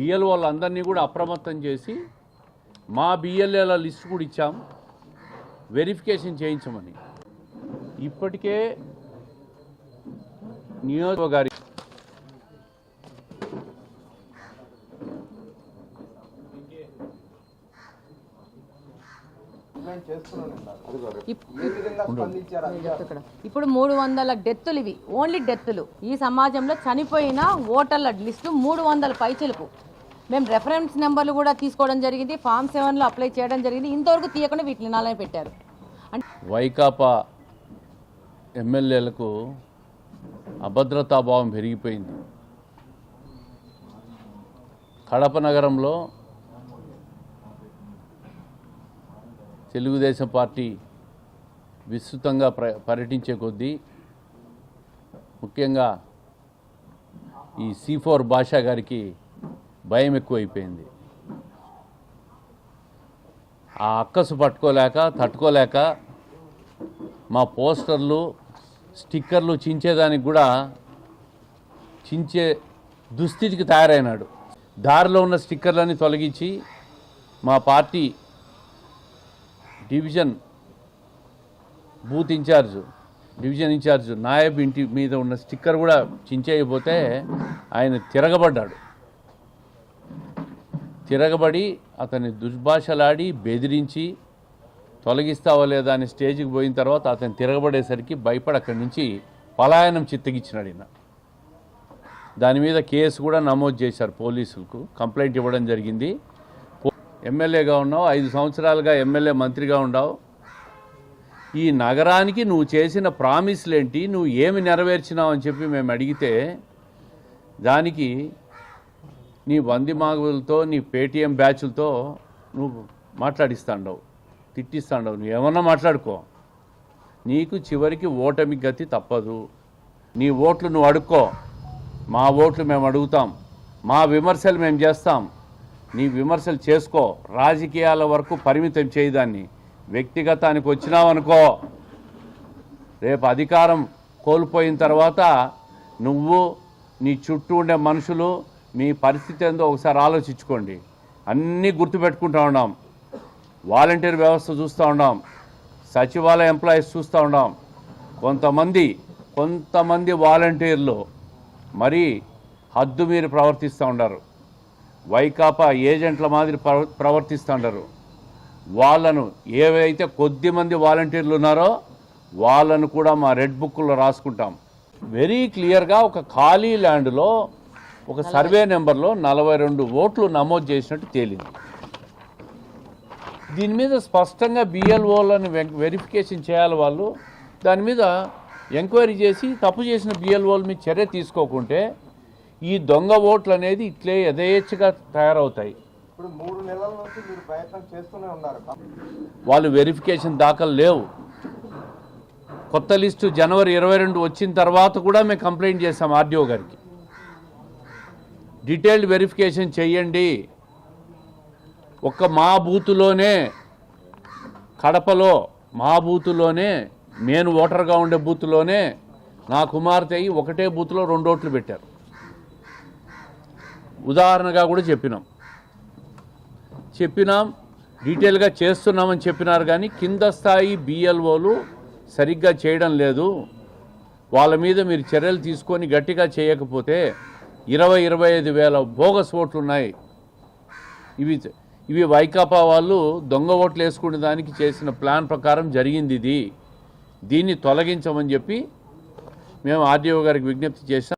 BL వాళ్ళందరినీ కూడా అప్రమత్తం చేసి మా బిఎల్ఏల లిస్ట్ కూడా ఇచ్చాం. వెరిఫికేషన్ చేయించమని. ఇప్పటికే నియోజక గారి ఇప్- ఏ విధంగా స్పందించారు అధికారులు? ఇక్కడ ఇప్పుడు మూడు వందల డెత్తులు ఇవి. ఓన్లీ డెత్తులు. ఈ సమాజంలో చనిపోయిన ఓటర్ల లిస్టు మూడు వందల పైచలకు. మేము రెఫరెన్స్ నెంబర్లు కూడా తీసుకోవడం జరిగింది. ఫామ్ సెవెన్లో అప్లై చేయడం జరిగింది. ఇంతవరకు తీయకుండా వీటిని నాలని పెట్టారు. అంటే వైకాపా ఎమ్మెల్యేలకు అభద్రతాభావం పెరిగిపోయింది. కడప నగరంలో తెలుగుదేశం పార్టీ విస్తృతంగా ప్ర పర్యటించే కొద్దీ ముఖ్యంగా ఈ సి ఫోర్ భాషా గారికి భయం ఎక్కువైపోయింది. ఆ అక్కసు పట్టుకోలేక తట్టుకోలేక మా పోస్టర్లు స్టిక్కర్లు చించేదానికి కూడా చించే దుస్థితికి తయారైనాడు. దారిలో ఉన్న స్టిక్కర్లన్నీ తొలగించి మా party division booth in charge division in charge Nayab ఇంటి మీద ఉన్న స్టిక్కర్ కూడా చించేయబోతే ఆయన తిరగబడ్డాడు. తిరగబడి అతన్ని దుర్భాషలాడి బెదిరించి తొలగిస్తావో లేదా అని స్టేజ్కి పోయిన తర్వాత అతను తిరగబడేసరికి భయపడి అక్కడి నుంచి పలాయనం చిత్తగిచ్చినాడు ఈయన. దాని మీద కేసు కూడా నమోదు చేశారు పోలీసులకు. కంప్లైంట్ ఇవ్వడం జరిగింది. ఎమ్మెల్యేగా ఉన్నావు ఐదు సంవత్సరాలుగా ఎమ్మెల్యే మంత్రిగా ఉన్నావు ఈ నగరానికి నువ్వు చేసిన ప్రామిస్లు ఏంటి నువ్వు ఏమి నెరవేర్చినావు అని చెప్పి మేము అడిగితే దానికి నీ వంది మాగులతో నీ పేటీఎం బ్యాచ్లతో నువ్వు మాట్లాడిస్తాండవు తిట్టిస్తాండవు. నువ్వు ఏమన్నా మాట్లాడుకో. నీకు చివరికి ఓటమి గతి తప్పదు. నీ ఓట్లు నువ్వు అడుక్కో. మా ఓట్లు మేము అడుగుతాం. మా విమర్శలు మేము చేస్తాం. నీ విమర్శలు చేసుకో. రాజకీయాల వరకు పరిమితం చేయదాన్ని వ్యక్తిగతానికి వచ్చినావనుకో రేపు అధికారం కోల్పోయిన తర్వాత నువ్వు నీ చుట్టూ ఉండే మనుషులు మీ పరిస్థితి ఏందో ఒకసారి ఆలోచించుకోండి. అన్నీ గుర్తుపెట్టుకుంటా ఉన్నాం వాలంటీర్ వ్యవస్థ చూస్తూ ఉన్నాం సచివాలయ ఎంప్లాయీస్ చూస్తూ ఉన్నాం కొంతమంది కొంతమంది వాలంటీర్లు మరీ హద్దు మీరు ప్రవర్తిస్తూ ఉన్నారు వైకాపా ఏజెంట్ల మాదిరి ప్రవ- ప్రవర్తిస్తూ ఉంటారు వాళ్ళను ఏవైతే కొద్ది మంది వాలంటీర్లు ఉన్నారో వాళ్ళను కూడా మా రెడ్ బుక్లో రాసుకుంటాం. వెరీ క్లియర్గా ఒక ఖాళీ ల్యాండ్లో ఒక సర్వే నెంబర్లో నలభై రెండు ఓట్లు నమోదు చేసినట్టు తేలింది. దీని మీద స్పష్టంగా బిఎల్ఓలను వెరిఫికేషన్ చేయాలి వాళ్ళు. దాని మీద ఎంక్వైరీ చేసి తప్పు చేసిన బిఎల్ఓల మీద చర్య తీసుకోకుంటే ఈ దొంగ ఓట్లు అనేది ఇట్లే యథేచ్ఛగా తయారవుతాయి. ఇప్పుడు మూడు నెలల నుంచి మీరు ప్రయత్నం చేస్తూనే ఉన్నారు. వాళ్ళు వెరిఫికేషన్ దాఖలు లేవు. కొత్త లిస్టు జనవరి ఇరవై రెండు వచ్చిన తర్వాత కూడా మేము కంప్లైంట్ చేసాం ఆర్డీఓ గారికి. డీటెయిల్డ్ వెరిఫికేషన్ చేయండి. ఒక్క మా బూతులోనే కడపలో మా బూతులోనే నేను ఓటర్గా ఉండే బూతులోనే నా కుమార్తె ఒకటే బూత్లో రెండు ఓట్లు పెట్టారు. ఉదాహరణగా కూడా చెప్పినాం. చెప్పినాం డీటెయిల్గా చేస్తున్నామని చెప్పినారు కానీ కింద స్థాయి బిఎల్ఓలు సరిగ్గా చేయడం లేదు. వాళ్ళ మీద మీరు చర్యలు తీసుకొని గట్టిగా చేయకపోతే ఇరవై ఇరవై ఐదు వేల బోగస్ ఓట్లు ఉన్నాయి ఇవి ఇవి వైకాపా వాళ్ళు దొంగ ఓట్లు వేసుకునే దానికి చేసిన ప్లాన్ ప్రకారం జరిగింది ఇది. దీన్ని తొలగించమని చెప్పి మేము ఆర్డీఓ గారికి విజ్ఞప్తి చేసాం